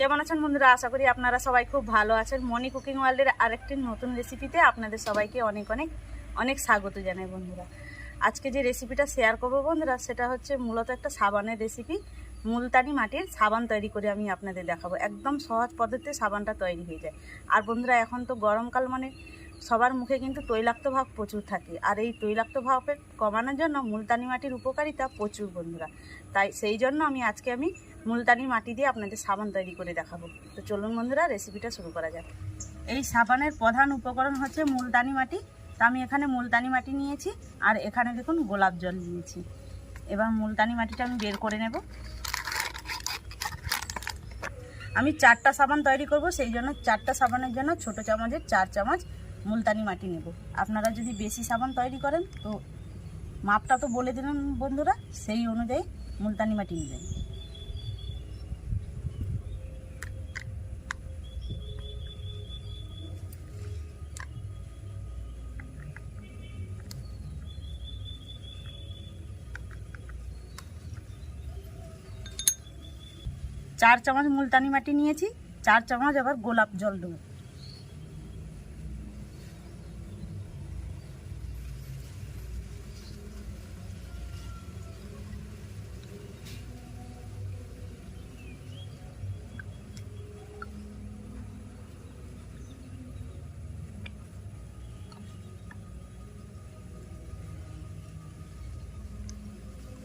কেমন আছেন বন্ধুরা? আশা করি আপনারা সবাই খুব ভালো আছেন। মনি কুকিং ওয়ার্ল্ডের আরেকটি নতুন রেসিপিতে আপনাদের সবাইকে অনেক অনেক অনেক স্বাগত জানাই বন্ধুরা। আজকে যে রেসিপিটা শেয়ার করব বন্ধুরা, সেটা হচ্ছে মূলত একটা সাবানের রেসিপি মুলতানি মাটির সাবান তৈরি করে আমি আপনাদের দেখাবো। একদম সহজ পদ্ধতিতে সাবানটা তৈরি হয়ে যায়। আর বন্ধুরা, এখন তো গরমকাল মানে সবার মুখে কিন্তু তৈলাক্ত ভাব প্রচুর থাকে। আর এই তৈলাক্ত ভাবকে কমানোর জন্য মুলতানি মাটির উপকারিতা প্রচুর বন্ধুরা। তাই সেই জন্য আমি আজকে আমি মুলতানি মাটি দিয়ে আপনাদের সাবান তৈরি করে দেখাবো। তো চলুন বন্ধুরা রেসিপিটা শুরু করা যাক। এই সাবানের প্রধান উপকরণ হচ্ছে মুলতানি মাটি। তা আমি এখানে মুলতানি মাটি নিয়েছি আর এখানে দেখুন গোলাপ জল নিয়েছি। এবার মুলতানি মাটিটা আমি বের করে নেব। আমি চারটা সাবান তৈরি করব, সেই জন্য চারটা সাবানের জন্য ছোট চামচের চার চামচ মুলতানি মাটি নেব। আপনারা যদি বেশি সাবান তৈরি করেন, তো মাপটা তো বলে দিলেন বন্ধুরা, সেই অনুযায়ী মুলতানি মাটি নেবেন। চার চামচ মুলতানি মাটি নিয়েছি, চার চামচ আবার গোলাপ জল দেবো।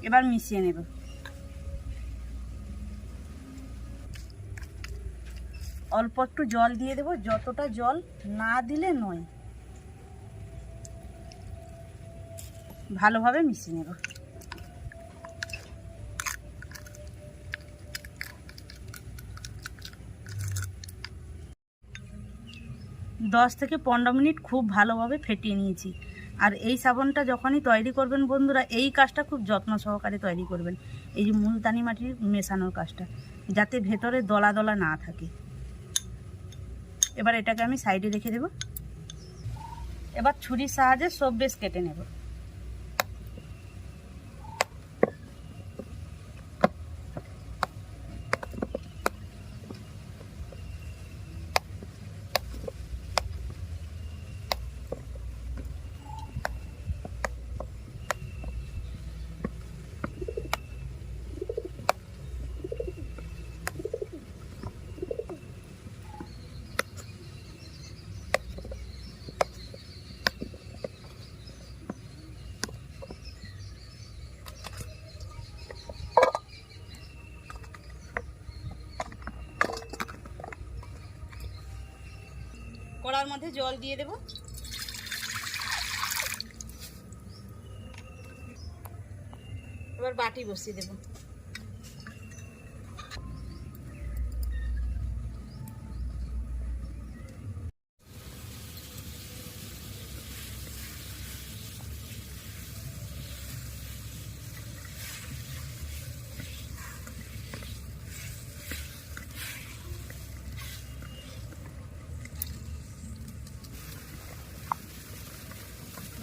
এবার মিশিয়ে নেব। অল্প একটু জল দিয়ে দেবো, যতটা জল না দিলে নয়। ভালোভাবে মিশিয়ে নেব। দশ থেকে পনেরো মিনিট খুব ভালোভাবে ফেটিয়ে নিয়েছি। আর এই সাবানটা যখনই তৈরি করবেন বন্ধুরা, এই কাজটা খুব যত্ন সহকারে তৈরি করবেন। এই যে মুলতানি মাটির মেশানোর কাজটা, যাতে ভেতরে দলা দলা না থাকে। এবার এটাকে আমি সাইডে রেখে দেব। এবার ছুরির সাহায্যে সব বেশ কেটে নেব। কড়ার মধ্যে জল দিয়ে দেব। এবার বাটি বসিয়ে দেব।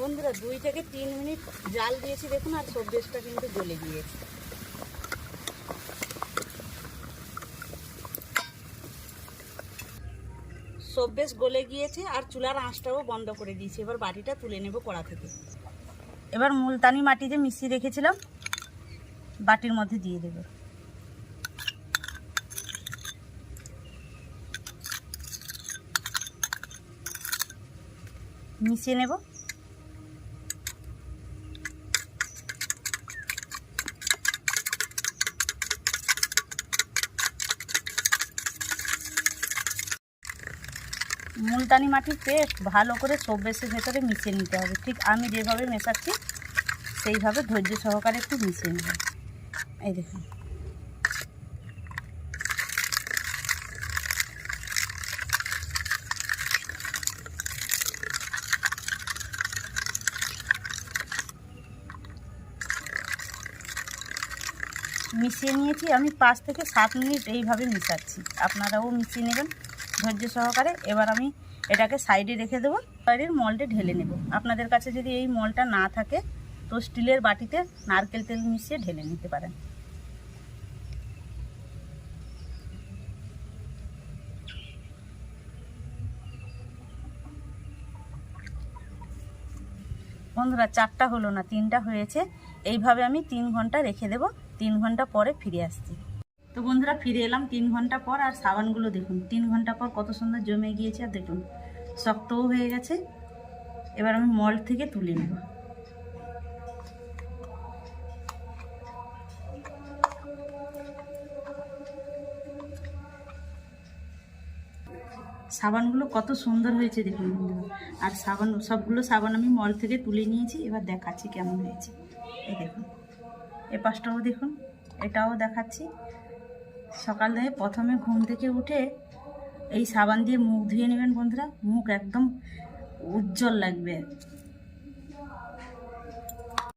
বন্ধুরা, দুই থেকে তিন মিনিট জাল দিয়েছি, দেখুন, আর সবজিটা কিন্তু গলে গিয়েছে। সব বেশ গলে গিয়েছে আর চুলার আঁচটাও বন্ধ করে দিয়েছি। এবার বাটিটা তুলে নেব কড়া থেকে। এবার মুলতানি মাটি যে মিশিয়ে রেখেছিলাম, বাটির মধ্যে দিয়ে দেব। মিশিয়ে নেব। মুলতানি মাটির পেস্ট ভালো করে সব সব্যেসের ভেতরে মিশিয়ে নিতে হবে। ঠিক আমি যেভাবে মেশাচ্ছি, সেইভাবে ধৈর্য সহকারে একটু মিশিয়ে নেব। এই দেখুন। মিশিয়ে নিয়েছি, আমি পাঁচ থেকে সাত মিনিট এইভাবে মিশাচ্ছি। আপনারাও মিশিয়ে নেবেন। ধৈর্য সহকারে এবার আমি এটাকে সাইডে রেখে দেবো। বাইরের মলটে ঢেলে নেব। আপনাদের কাছে যদি এই মলটা না থাকে, তো স্টিলের বাটিতে নারকেল তেল মিশিয়ে ঢেলে নিতে পারেন। বন্ধুরা, চারটা হলো না, তিনটা হয়েছে। এইভাবে আমি তিন ঘণ্টা রেখে দেব। তিন ঘণ্টা পরে ফিরে আসছি। তো বন্ধুরা ফিরে এলাম তিন ঘণ্টা পর, আর সাবানগুলো দেখুন। তিন ঘণ্টা পর কত সুন্দর জমে গিয়েছে, আর দেখুন, শক্তও হয়ে গেছে। এবার আমি মল থেকে তুলে নেব। সাবানগুলো কত সুন্দর হয়েছে দেখুন বন্ধুরা। আর সাবান, সবগুলো সাবান আমি মল থেকে তুলে নিয়েছি, এবার দেখাচ্ছি কেমন হয়েছে। এই দেখুন এ পাশটাও দেখুন, এটাও দেখাচ্ছি। সকাল থেকে প্রথমে ঘুম থেকে উঠে এই সাবান দিয়ে মুখ ধুয়ে নেবেন বন্ধুরা। মুখ একদম উজ্জ্বল লাগবে।